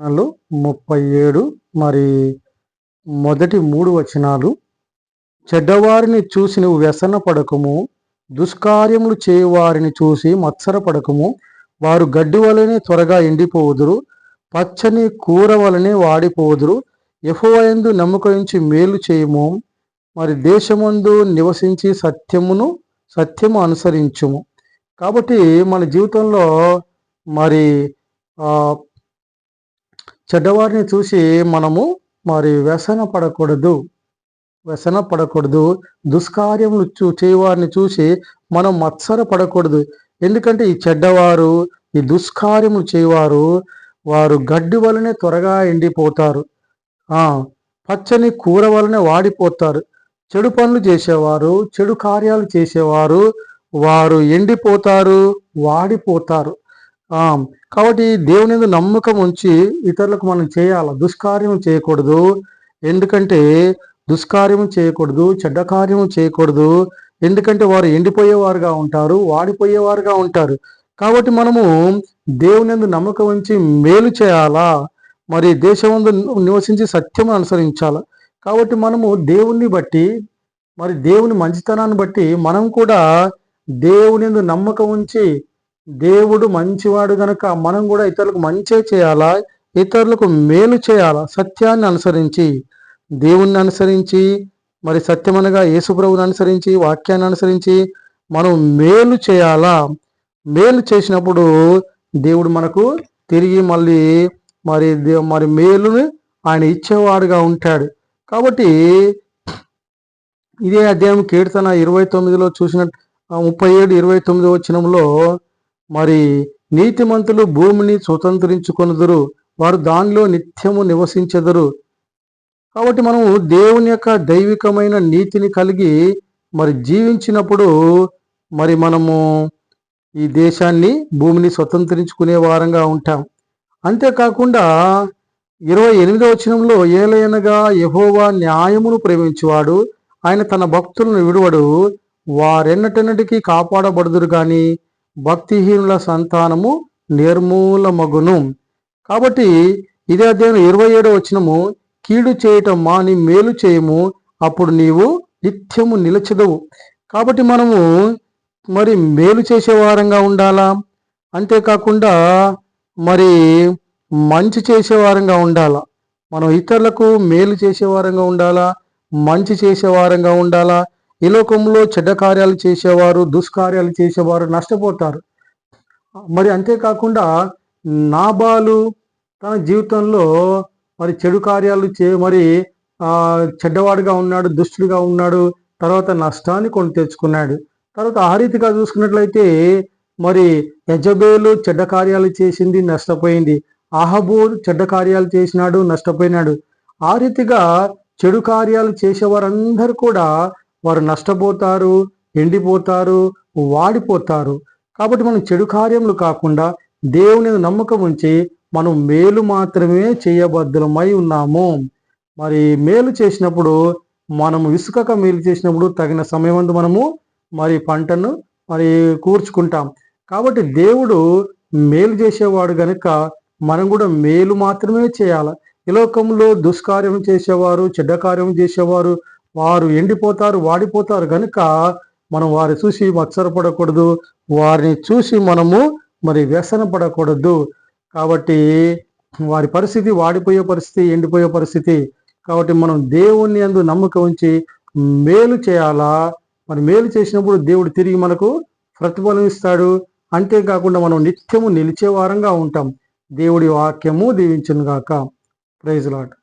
వచనాలు ముప్పై ఏడు మరి మొదటి మూడు వచనాలు. చెడ్డవారిని చూసి నువ్వు వ్యసన పడకము దుష్కార్యములు చేయవారిని చూసి మత్సర పడకము. వారు గడ్డి వలనే త్వరగా ఎండిపోవుదురు పచ్చని కూర వలనే వాడిపోవుదురు. ఎఫోయందు నమ్మకరించి మేలు చేయము మరి దేశమందు నివసించి సత్యమును సత్యము అనుసరించుము. కాబట్టి మన జీవితంలో మరి చెడ్డవారిని చూసి మనము మరి వ్యసన పడకూడదు. వ్యసన పడకూడదు. దుష్కార్యములు చూ చేయవారిని చూసి మనం మత్సర పడకూడదు. ఎందుకంటే ఈ చెడ్డవారు ఈ దుష్కార్యములు చేయవారు వారు గడ్డి వలనే త్వరగా ఎండిపోతారు. పచ్చని కూర వలనే వాడిపోతారు. చెడు పనులు చేసేవారు చెడు కార్యాలు చేసేవారు వారు ఎండిపోతారు వాడిపోతారు. కాబట్టి దేవుని నమ్మకం ఉంచి ఇతరులకు మనం చేయాలి దుష్కార్యం చేయకూడదు. ఎందుకంటే దుష్కార్యం చేయకూడదు చెడ్డ కార్యం చేయకూడదు. ఎందుకంటే వారు ఎండిపోయేవారుగా ఉంటారు వాడిపోయేవారుగా ఉంటారు. కాబట్టి మనము దేవుని నమ్మకం ఉంచి మేలు చేయాలా? మరి దేశమందు నివసించి సత్యం అనుసరించాలి? కాబట్టి మనము దేవుణ్ణి బట్టి మరి దేవుని మంచితనాన్ని బట్టి మనం కూడా దేవుని నమ్మకం ఉంచి దేవుడు మంచివాడు గనక మనం కూడా ఇతరులకు మంచే చేయాలా? ఇతరులకు మేలు చేయాలా? సత్యాన్ని అనుసరించి దేవుణ్ణి అనుసరించి మరి సత్యమనగా యేసుప్రభుని అనుసరించి వాక్యాన్ని అనుసరించి మనం మేలు చేయాలా? మేలు చేసినప్పుడు దేవుడు మనకు తిరిగి మళ్ళీ మరి మరి మేలుని ఆయన ఇచ్చేవాడుగా ఉంటాడు. కాబట్టి ఇదే అధ్యాయం కీర్తన ఇరవై తొమ్మిదిలో చూసిన ముప్పై ఏడు ఇరవై తొమ్మిది వచ్చినంలో మరి నీతిమంతులు భూమిని స్వతంత్రించుకొనుదురు వారు దానిలో నిత్యము నివసించెదరు. కాబట్టి మనము దేవుని యొక్క దైవికమైన నీతిని కలిగి మరి జీవించినప్పుడు మరి మనము ఈ దేశాన్ని భూమిని స్వతంత్రించుకునే వారంగా ఉంటాం. అంతేకాకుండా ఇరవై ఎనిమిదో వచనంలో ఏలైనగా యహోవా న్యాయమును ప్రేమించేవాడు ఆయన తన భక్తులను విడువడు వారెన్నటన్నిటికీ కాపాడబడుదురు కానీ భక్తిహీనుల సంతానము నిర్మూలమగును. కాబట్టి ఇదే అధ్యాయం ఇరవై ఏడో వచ్చినము కీడు చేయటం మాని మేలు చేయము అప్పుడు నీవు నిత్యము నిలచదవు. కాబట్టి మనము మరి మేలు చేసే వారంగా ఉండాలా? అంతేకాకుండా మరి మంచి చేసేవారంగా ఉండాలా? మనం ఇతరులకు మేలు చేసేవారంగా ఉండాలా? మంచి చేసేవారంగా ఉండాలా? ఈ లోకంలో చెడ్డ కార్యాలు చేసేవారు దుష్కార్యాలు చేసేవారు నష్టపోతారు. మరి అంతేకాకుండా నాబాలు తన జీవితంలో మరి చెడు కార్యాలు చే మరి చెడ్డవాడుగా ఉన్నాడు దుష్టుడిగా ఉన్నాడు తర్వాత నష్టాన్ని కొని తెచ్చుకున్నాడు. తర్వాత ఆ రీతిగా చూసుకున్నట్లయితే మరి యజబేలు చెడ్డ కార్యాలు చేసింది నష్టపోయింది. అహబూ చెడ్డ కార్యాలు చేసినాడు నష్టపోయినాడు. ఆ రీతిగా చెడు కార్యాలు చేసేవారందరూ కూడా వారు నష్టపోతారు ఎండిపోతారు వాడిపోతారు. కాబట్టి మనం చెడు కార్యములు కాకుండా దేవుని నమ్మకం ఉంచి మనం మేలు మాత్రమే చేయబద్ధమై ఉన్నాము. మరి మేలు చేసినప్పుడు మనము ఇసుకక మేలు చేసినప్పుడు తగిన సమయం మనము మరి పంటను మరి కూర్చుకుంటాం. కాబట్టి దేవుడు మేలు చేసేవాడు గనుక మనం కూడా మేలు మాత్రమే చేయాలి. ఈ లోకంలో దుష్కార్యం చేసేవారు చెడ్డ కార్యం చేసేవారు వారు ఎండిపోతారు వాడిపోతారు కనుక మనం వారి చూసి మత్సరపడకూడదు. వారిని చూసి మనము మరి వ్యసన పడకూడదు కాబట్టి వారి పరిస్థితి వాడిపోయే పరిస్థితి ఎండిపోయే పరిస్థితి. కాబట్టి మనం దేవుణ్ణి అందు నమ్మక ఉంచి మేలు చేయాలా? మరి మేలు చేసినప్పుడు దేవుడు తిరిగి మనకు ప్రతిఫలం ఇస్తాడు. అంతేకాకుండా మనం నిత్యము నిలిచే వారంగా ఉంటాం. దేవుడి వాక్యము దీవించను గాక ప్రైజ్ లాట్